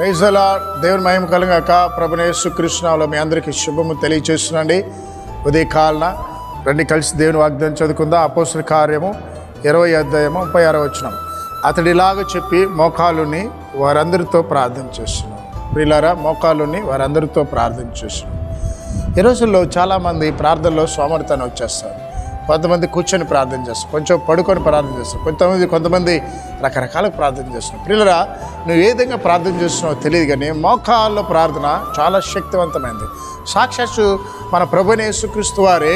ప్రైజలా దేవుని మహిమ కలగాక. ప్రభునేసు కృష్ణలో మీ అందరికీ శుభము తెలియచేస్తున్నాండి. ఉదయ కాలన రండి కలిసి దేవుని వాగ్దానం చదువుకుందాం. అపోసిన కార్యము ఇరవై అధ్యాయము ముప్పై ఆరో వచ్చినాం అతడు ఇలాగ చెప్పి మోకాలుని వారందరితో ప్రార్థన చేస్తున్నాం. ప్రిలారా మోకాలుని వారందరితో ప్రార్థన చేస్తున్నాం. ఈ రోజుల్లో చాలామంది ప్రార్థనలో సోమరితనం వచ్చేస్తారు. కొంతమంది కూర్చొని ప్రార్థన చేస్తారు కొంచెం పడుకొని ప్రార్థన చేస్తారు కొంతమంది కొంతమంది రకరకాల ప్రార్థన చేస్తున్నారు. పిల్లరా నువ్వు ఏ విధంగా ప్రార్థన చేస్తున్నావో తెలియదు కానీ మోకాల్లో ప్రార్థన చాలా శక్తివంతమైంది. సాక్షాత్తు మన ప్రభుని యేసుక్రీస్తు వారే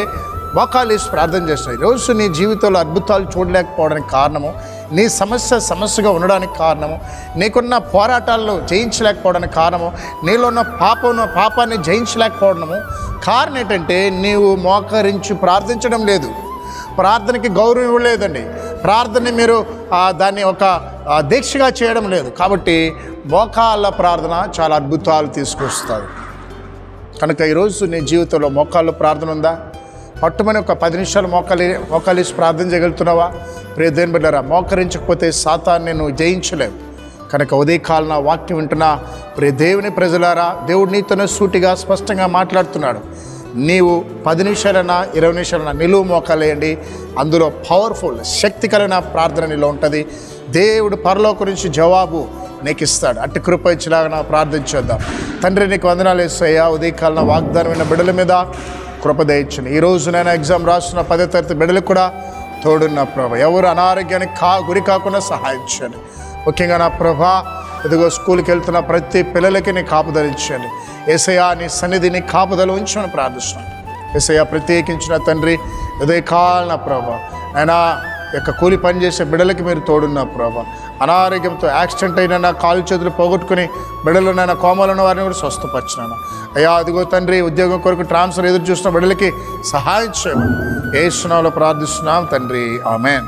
మోకాలు వేసి ప్రార్థన చేస్తున్నాయి రోజు నీ జీవితంలో అద్భుతాలు చూడలేకపోవడానికి కారణము నీ సమస్య సమస్యగా ఉండడానికి కారణము నీకున్న పోరాటాల్లో జయించలేకపోవడానికి కారణము నీలో ఉన్న పాపం పాపాన్ని జయించలేకపోవడము. కారణం ఏంటంటే నీవు మోకరించి ప్రార్థించడం లేదు. ప్రార్థనకి గౌరవం ఇవ్వలేదండి ప్రార్థన మీరు దాన్ని ఒక దీక్షగా చేయడం లేదు. కాబట్టి మోకాళ్ళ ప్రార్థన చాలా అద్భుతాలు తీసుకొస్తుంది కనుక ఈరోజు నీ జీవితంలో మోకాళ్ళు ప్రార్థన ఉందా? పట్టుమని ఒక పది నిమిషాలు మోకాలి మోకాలేసి ప్రార్థన చేయగలుగుతున్నావా? ప్రియ దేని బిడ్డరా మోకరించకపోతే సాతాన్ని నువ్వు జయించలేవు. కనుక ఉదయకాలన వాక్యం వింటున్నా ప్రియ దేవుని ప్రజలారా దేవుడు నీతోనే సూటిగా స్పష్టంగా మాట్లాడుతున్నాడు. నీవు పది నిమిషాలైనా ఇరవై నిమిషాలైనా నిలువు మోకాలేయండి అందులో పవర్ఫుల్ శక్తికరమైన ప్రార్థన నీలో ఉంటుంది. దేవుడు పరలోక నుంచి జవాబు నీకు ఇస్తాడు. అట్టి కృప ఇచ్చేలాగా ప్రార్థించేద్దాం తండ్రి నీకు వందనాలు వేస్తాయా ఉదయకాలన వాగ్దానమైన బిడ్డల మీద కృప ఈ రోజు నేను ఎగ్జామ్ రాస్తున్న పదో తరగతి బిడ్డలకు కూడా తోడున్న ప్రభ. ఎవరు అనారోగ్యానికి కా గురి కాకుండా సహాయం చేయండి. ముఖ్యంగా నా ప్రభా ఇదిగో స్కూల్కి వెళ్తున్న ప్రతి పిల్లలకి నీ కాపుదలించండి ఏసయా నీ సన్నిధిని కాపుదలు ఉంచమని ప్రార్థిస్తున్నాను ఏసయ్య ప్రత్యేకించిన తండ్రి ఉదయకాలన ప్రభా. అయినా యొక్క కూలి పని చేసే మీరు తోడున్నా ప్రభా. అనారోగ్యంతో యాక్సిడెంట్ అయిన కాలు చేతులు పోగొట్టుకుని బిడ్డలు నైనా కోమలు ఉన్న వారిని కూడా స్వస్థపరిచినాను. అయ్యా అదిగో తండ్రి ఉద్యోగం కొరకు ట్రాన్స్ఫర్ ఎదురు చూసిన బిడ్డలకి సహాయం చేయమని. ఏ ప్రార్థిస్తున్నాం తండ్రి. ఆమెన్.